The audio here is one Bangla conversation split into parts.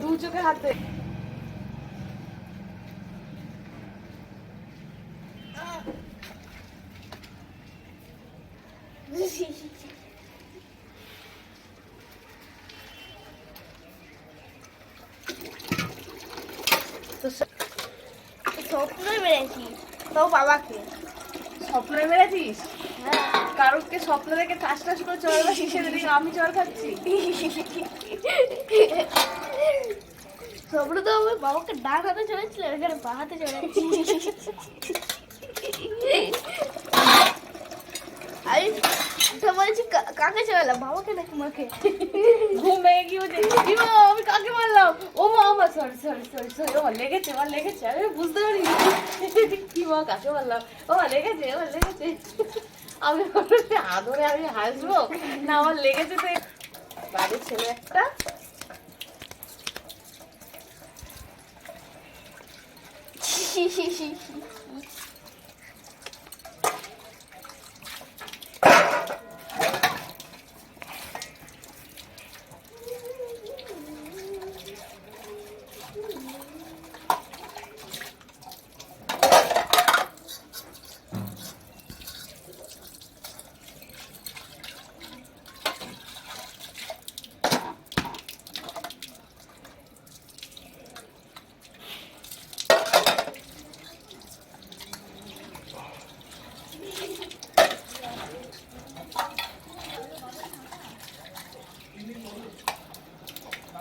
দু চোখ হাতে তো স- স্বপ্নই বেড়েছি তাও বাবাকে। স্বপ্নে মেরেছিস? কারোকে স্বপ্ন দেখে ঠাস ঠাস করে চড় বা আমি চড় খাচ্ছি। স্বপ্ন তো আমার বাবাকে ডান হাতে চড়েছিল এখানে বা হাতে চড়েছি আমি তো বলছি কা- কাকে চড়ালাম বাবাকে নাকি মাকে? ঘুম ভেঙে "কি মা, আমি কাকে মারলাম? ও মা আমার সরি সরি সরি সরি ও লেগেছে আমার লেগেছে আমি বুঝতে পারি কি মা কাকে মারলাম? ও লেগেছে আমার লেগেছে। আমি আদরে আমি হাসবো? না আমার লেগেছে তো বাড়ির ছেলে একটা।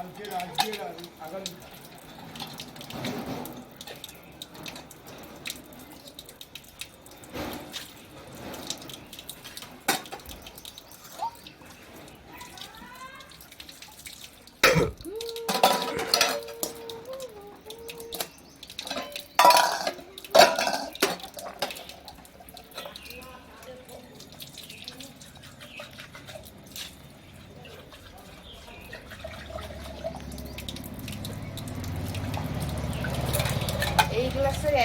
এই গ্লাসে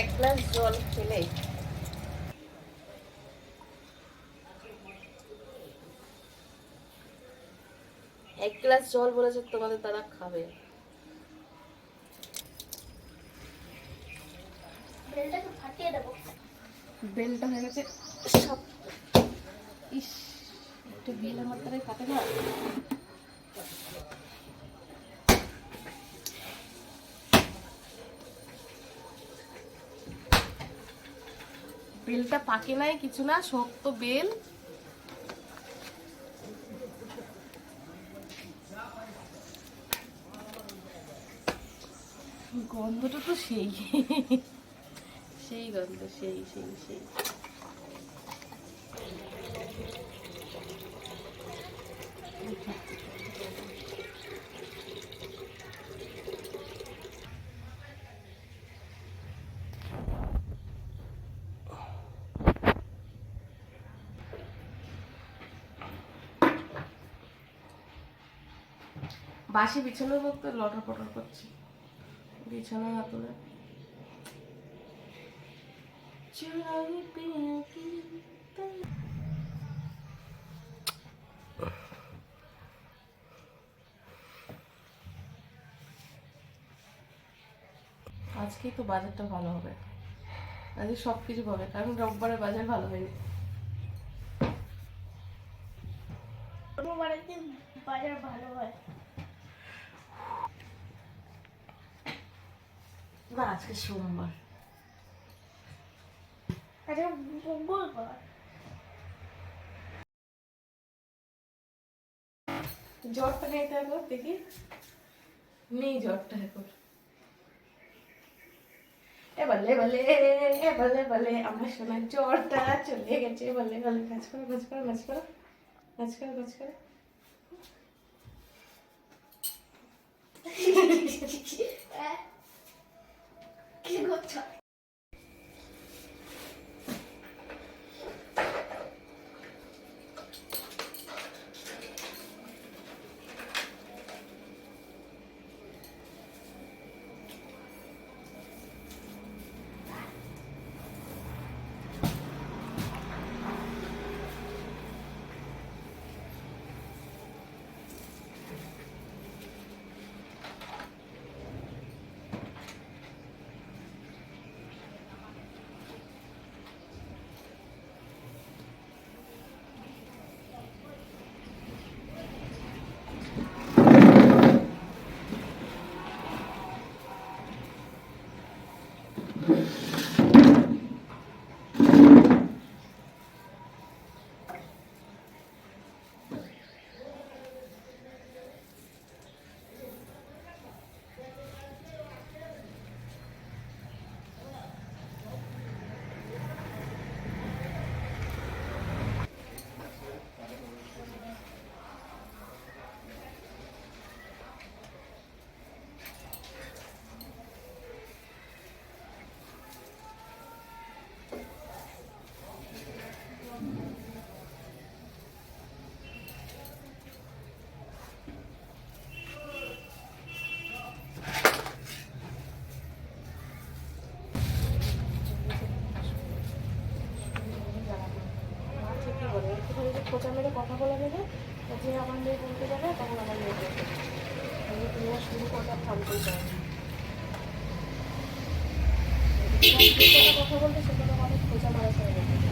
এক গ্লাস জল খেলে। এক গ্লাস জল বলেছে তোমাদের দাদা খাবে। বেলটাকে ফাটিয়ে দেবো। বেলটা হয়ে গেছে। সব। ইস একটু বেল আমার দ্বারাই কাটে না? বেলটা পাকে নাই, কিছু না, শক্ত বেল। গন্ধটা তো সেই। সেই গন্ধ, সেই সেই সেই। বাসি বিছানার মধ্যে লটর পটর করছি। বিছানা না আজকেই তো বাজারটা ভালো হবে। আজকে সব কিছু পাবে কারণ রোববারে বাজার ভালো হয়নি। বাজার ভালো হয়। না আজকে সোমবার। আচ্ছা মঙ্গলবার জ্বরটা নেই তো দেখি? নেই জ্বরটা এখন। এবারে বলে এবারে বলে আমার সোনার জ্বরটা চলে গেছে। বলে বলে কাজ করো কাজ করো কাজ করো কাজ করো কাজ করো। কি করছ ক্যামেরা কথা বলে দেবে যে আমার মেয়ে বলতে যাবে, তখন আমার মেয়ে বলতে আমি তুমি শুরু করাটা থামতেই পারি কথা বলতে সেখানে অনেক খোঁজা মারা চলে গেছে